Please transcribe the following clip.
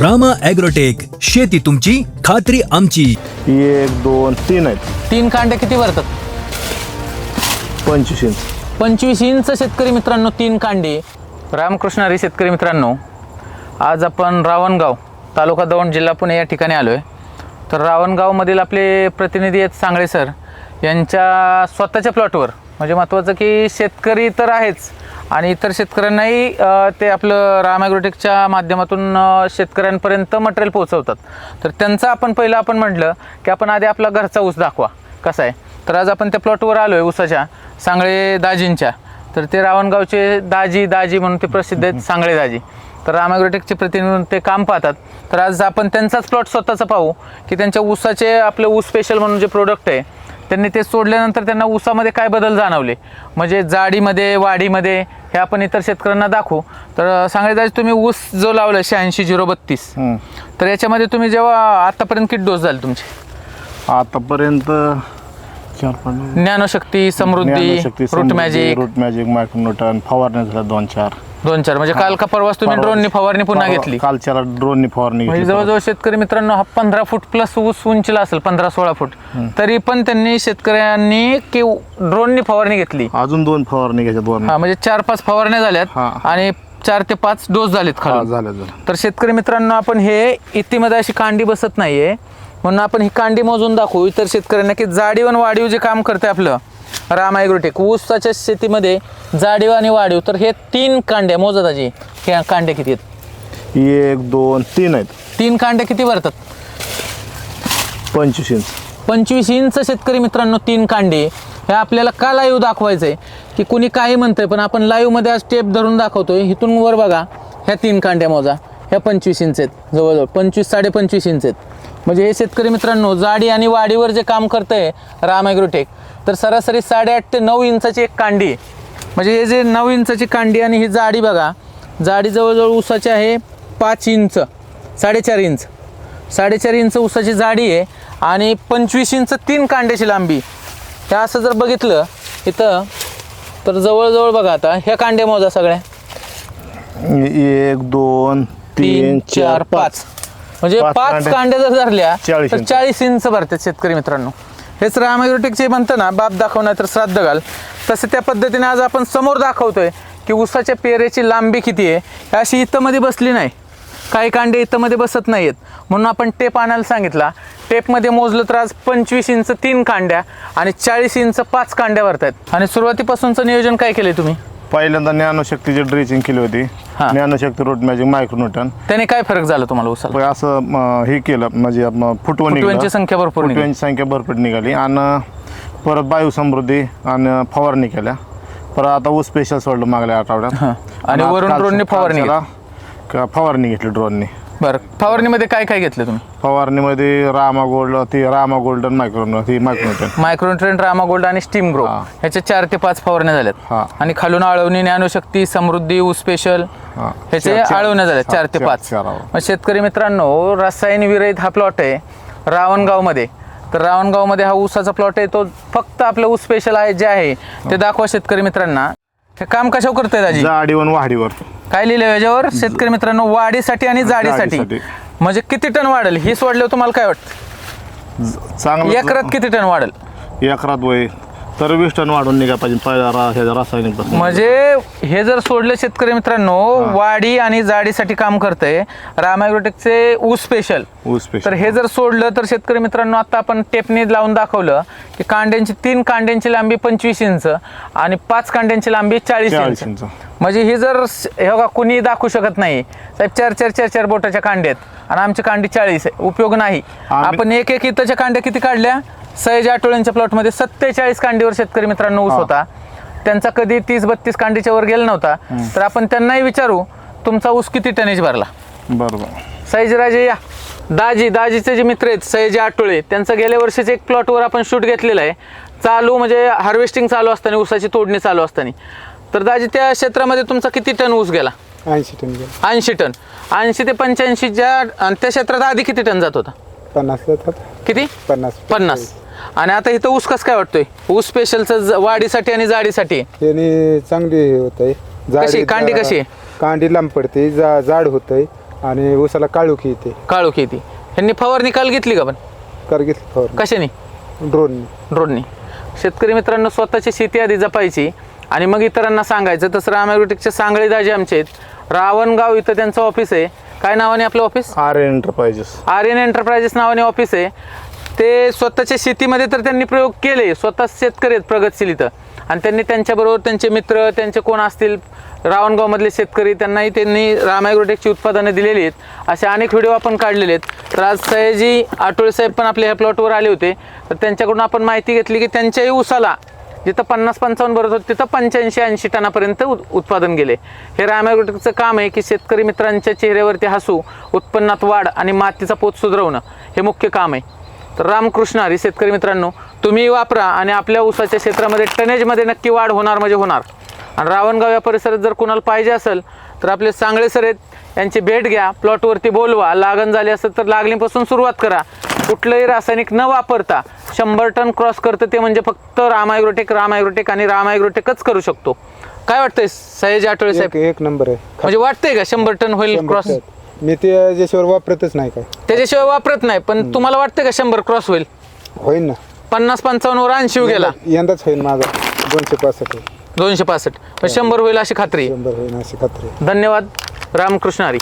Rama agrotech शेती तुमची खात्री आमची. एक दोन तीन आहेत. तीन कांड्या किती भरतात पंचवीस इंच. पंचवीस इंच शेतकरी मित्रांनो तीन कांडी. रामकृष्ण हरी शेतकरी मित्रांनो आज आपण रावणगाव तालुका दौंड जिल्हा पुणे या ठिकाणी आलो आहे तर रावणगावमधील आपले प्रतिनिधी आहेत सांगळे सर. यांच्या स्वतःच्या प्लॉटवर म्हणजे महत्त्वाचं की शेतकरी तर आहेच. आणि इतर शेतकऱ्यांनाही ते आपलं राम ॲग्रोटेकच्या माध्यमातून शेतकऱ्यांपर्यंत मटेरियल पोहोचवतात. तर त्यांचं आपण पहिलं आपण म्हटलं की आपण आधी आपला घरचा ऊस दाखवा. कसा आहे? तर आज आपण त्या प्लॉटवर आलो आहे ऊसाच्या सांगळे दाजींच्या. तर ते रावणगावचे दाजी दाजी म्हणून ते प्रसिद्ध आहेत सांगळे दाजी. तर रामाग्रोटेकचे प्रतिनिधी ते काम पाहतात. तर आज आपण त्यांचाच प्लॉट स्वतःचा पाहू की त्यांच्या ऊसाचे आपले ऊस स्पेशल म्हणून जे प्रोडक्ट आहे त्यांनी ते सोडल्यानंतर त्यांना ऊसामध्ये काय बदल जाणवले? म्हणजे जाडीमध्ये वाढीमध्ये हे आपण इतर शेतकऱ्यांना दाखवू. तर दाजी तुम्ही ऊस जो लावला शहाऐंशी झिरो बत्तीस. तर याच्यामध्ये तुम्ही जेव्हा आतापर्यंत किती डोस झाले तुमचे? आतापर्यंत ज्ञानशक्ती समृद्धी root magic root magic micronutrient फवारण्या झाल्या दोन चार. दोन चार. म्हणजे काल का परवाच तुम्ही परवा- ड्रोननी फवारणी पुन्हा परवा- घेतली? कालच्याला ड्रोननी फवारणी म्हणजे घेतली जवळजवळ शेतकरी मित्रांनो हा पंधरा फूट प्लस ऊस उंचीला असेल पंधरा सोळा फूट. तरी पण त्यांनी शेतकऱ्यांनी की ड्रोननी फवारणी घेतली. अजून दोन फवारणी घ्यायच्या दोन. हा म्हणजे चार पाच फवारण्या झाल्यात हा. आणि चार ते पाच डोस झालेत हा, खाली झाल्या झाल्या तर शेतकरी मित्रांनो आपण हे इतीमध्ये अशी कांडी बसत नाहीये. म्हणून आपण ही कांडी मोजून दाखवू. इतर शेतकऱ्यांना की जाडीव आणि वाढीव जे काम करते आपलं राम ॲग्रोटेक ऊसाच्या शेतीमध्ये जाडीव आणि वाढीव. तर हे तीन कांड्या मोजत आजी ह्या कांड्या किती आहेत? एक दोन तीन आहेत. तीन कांड्या किती भरतात? पंचवीस इंच. पंचवीस इंच शेतकरी मित्रांनो तीन कांडे. हे आपल्याला का लाईव्ह दाखवायचं आहे की कुणी काही म्हणतंय पण आपण लाईव्हमध्ये आज टेप धरून दाखवतोय. इथून वर बघा. ह्या तीन कांड्या मोजा. ह्या पंचवीस इंच आहेत जवळजवळ. पंचवीस साडे पंचवीस इंच आहेत. म्हणजे हे शेतकरी मित्रांनो जाडी आणि वाढीवर जे काम करतंय राम ॲग्रोटेक तर सरासरी साडेआठ ते नऊ इंचाची एक कांडी आहे. म्हणजे हे जे नऊ इंचाची कांडी आणि ही जाडी बघा जाडी जवळजवळ उसाची आहे पाच इंच साडेचार इंच. साडेचार इंच उसाची जाडी आहे आणि पंचवीस इंच तीन कांड्याची लांबी. हे असं जर बघितलं इथं तर जवळजवळ बघा आता ह्या कांड्या मोजा सगळ्या. एक दोन तीन चार पाच. म्हणजे पाच पाच कांड्या- कांड्या जर धरल्या 40 तर इंच. चाळीस इंच भरतात शेतकरी मित्रांनो. हेच रामायग्रोटेकचे म्हणतं ना बाप दाखवणार तर श्राद्ध घाल. तसं त्या पद्धतीने आज आपण समोर दाखवतोय की ऊसाच्या पेरेची लांबी किती आहे. ही अशी इथं मध्ये बसली नाही. काही कांडे इथं मध्ये बसत नाहीयेत. म्हणून आपण टेप आणायला सांगितला. टेपमध्ये मोजलं तर आज पंचवीस इंच तीन कांड्या आणि चाळीस इंच पाच कांड्या भरतायत. आणि सुरुवातीपासूनचं नियोजन काय केलंय तुम्ही? पहिल्यांदा ज्ञानशक्तीची ड्रेसिंग केली होती हा. ज्ञानशक्ती रूट मॅजिक मायक्रोन्यूटन त्याने काय फरक झाला तुम्हाला उसाला पण असं म, हे केलं म्हणजे निघालं. फुटव्यांची संख्या भरपूर निघाली. फुटव्यांची संख्या भरपूर निघाली आणि परत वायू समृद्धी आणि फवारणी केल्या परत आता ऊस स्पेशल सोडलं मागल्या आठवड्यात. आणि वरून काल- ड्रोनने फवारणी कालच्याला का- फवारणी घेतली ड्रोनने बरं. फवारणीमध्ये काय काय घेतलं तुम्ही? फवारणीमध्ये रामा गोल्ड ती रामा गोल्डन मायक्रो ती मायक्रोन्ट्रेंट रामा गोल्ड आणि स्टीम ग्रो हा. ह्याच्या चार ते पाच फवारण्या झाल्यात. हा. आणि खालून आळवणी ज्ञानशक्ती समृद्धी ऊ स्पेशल हा. ह्याचे चार- चार- आळवण्या झाल्या चार ते चार- पाच. चार आळवण्या. मग शेतकरी मित्रांनो रसायन विरहित हा प्लॉट आहे रावणगावमध्ये. तर रावणगावमध्ये हा ऊसाचा प्लॉट आहे तो फक्त आपलं ऊस स्पेशल आहे जे आहे ते दाखवा शेतकरी मित्रांना. हे काम कशावर करतंय दाजी? जाडीवर आणि वाढीवर. काय लिहिलं याच्यावर शेतकरी मित्रांनो वाढीसाठी आणि जाडीसाठी. म्हणजे किती टन वाढेल? ही सोडल्यावर तुम्हाला काय वाटतं? चांगलं एकरात किती टन वाढेल? एकरात वय तर वीस टन वाढून निघा पाहिजे. रा- ह्याच्या रासायनिकपासून. म्हणजे हे जर सोडलं शेतकरी मित्रांनो वाढी आणि जाडीसाठी काम करतंय रामायग्रोटेकचे ऊस स्पेशल ऊस. तर हे जर सोडलं तर शेतकरी मित्रांनो आता आपण टेपनी लावून दाखवलं की कांड्यांची तीन कांड्यांची लांबी पंचवीस इंच आणि पाच कांड्यांची लांबी चाळीस 40 इंच. इंच. म्हणजे ही जर स- हे बघा कुणी दाखवू शकत नाही. साहेब चार चार चार चार बोटाच्या कांड्या आहेत आणि आमची कांडी चाळीस आहे. उपयोग नाही. आम्ही- आपण एक एक इथंच्या कांड्या किती काढल्या? सहेज आठवड्यांच्या प्लॉटमध्ये सत्तेचाळीस कांडीवर शेतकरी मित्रांनो ऊस. होता. त्यांचा कधी तीस बत्तीस कांडीच्या वर गेला नव्हता. तर आपण त्यांनाही विचारू तुमचा ऊस किती टनेज भरला? बरोबर. सयाजीराजे या. दाजी दाजीचे जे मित्र आहेत सयाजी आटोळे त्यांचं गेल्या वर्षीच एक प्लॉटवर आपण शूट घेतलेलं आहे. चालू म्हणजे हार्वेस्टिंग चालू असताना ऊसाची तोडणी चालू असताना. तर दाजी त्या क्षेत्रामध्ये तुमचा किती टन ऊस गेला? ऐंशी टन गेलं. ऐंशी टन. ऐंशी ते पंच्याऐंशी ज्या आणि त्या क्षेत्रात आधी किती टन जात होता? पन्नास जातात किती? पन्नास. पन्नास. आणि आता इथं ऊस कसं काय वाटतोय? ऊस स्पेशलचं वाढीसाठी आणि जाडीसाठी? याने चांगली होत आहे कशी? कांडी कशी? आहे? कांडी लांब पडते जा जाड होत आहे आणि ऊसाला काळुकी येते काळोखी ती ह्यांनी फवारणी काल घेतली का पण? कर घेतली फवारणी. कशाने? ड्रोन ड्रोननी. शेतकरी मित्रांनो स्वतःची शेती आधी जपायची आणि मग इतरांना सांगायचं. तसं रामायग्रोटेकचे सांगळे दाजे आमचे आहेत. रावणगाव इथं त्यांचं ऑफिस आहे. काय नावाने आपलं office R enterprises Aryan enterprises नावाने ऑफिस आहे. ते स्वतःच्या शेतीमध्ये तर त्यांनी प्रयोग केले. स्वतः शेतकरी आहेत प्रगतशील इथं. आणि त्यांनी त्यांच्याबरोबर त्यांचे मित्र त्यांचे कोण असतील रावणगावमधले शेतकरी त्यांनाही त्यांनी रामायग्रोटेकची उत्पादनं दिलेली आहेत. असे अनेक व्हिडिओ आपण काढलेले आहेत. तर आज सयाजी आठवळे साहेब पण आपल्या ह्या प्लॉटवर आले होते. तर त्यांच्याकडून आपण माहिती घेतली की त्यांच्याही उसाला जिथं पन्नास पंचावन्न भरत होतं तिथं पंच्याऐंशी ऐंशी टनापर्यंत उत्पादन गेले. हे रामायग्रोटेकचं काम आहे की शेतकरी मित्रांच्या चेहऱ्यावरती हसू उत्पन्नात वाढ आणि मातीचा पोत सुधरवणं हे मुख्य काम आहे. तर रामकृष्ण हरी शेतकरी मित्रांनो तुम्ही वापरा आणि आपल्या ऊसाच्या क्षेत्रामध्ये टनेजमध्ये नक्की वाढ होणार म्हणजे होणार. आणि रावणगाव या परिसरात जर कुणाला पाहिजे असेल तर आपले सांगळे सर आहेत यांची भेट घ्या. प्लॉटवरती बोलवा. लागण झाली असेल तर लागणीपासून सुरुवात करा. कुठलंही रासायनिक न वापरता शंभर टन क्रॉस करतं ते म्हणजे फक्त रामायग्रोटेक रामायग्रोटेक आणि रामायग्रोटेकच करू शकतो. काय वाटतंय सयाजी आठवळे साहेब? एक नंबर आहे. म्हणजे वाटतंय का शंभर टन होईल क्रॉस. मी ते ज्याच्यावर वापरतच नाही काय. त्याच्याशिवाय वापरत नाही पण तुम्हाला वाटतंय का शंभर क्रॉस होईल? होईन ना. पन्नास पंचावन्न वर ऐंशी गेला. यंदाच होईन माझा. दोनशे पासष्ट. होईल. दोनशे पासष्ट. पण शंभर होईल अशी खात्री. आहे. शंभर होईन अशी खात्री. आहे. धन्यवाद. रामकृष्ण हरी.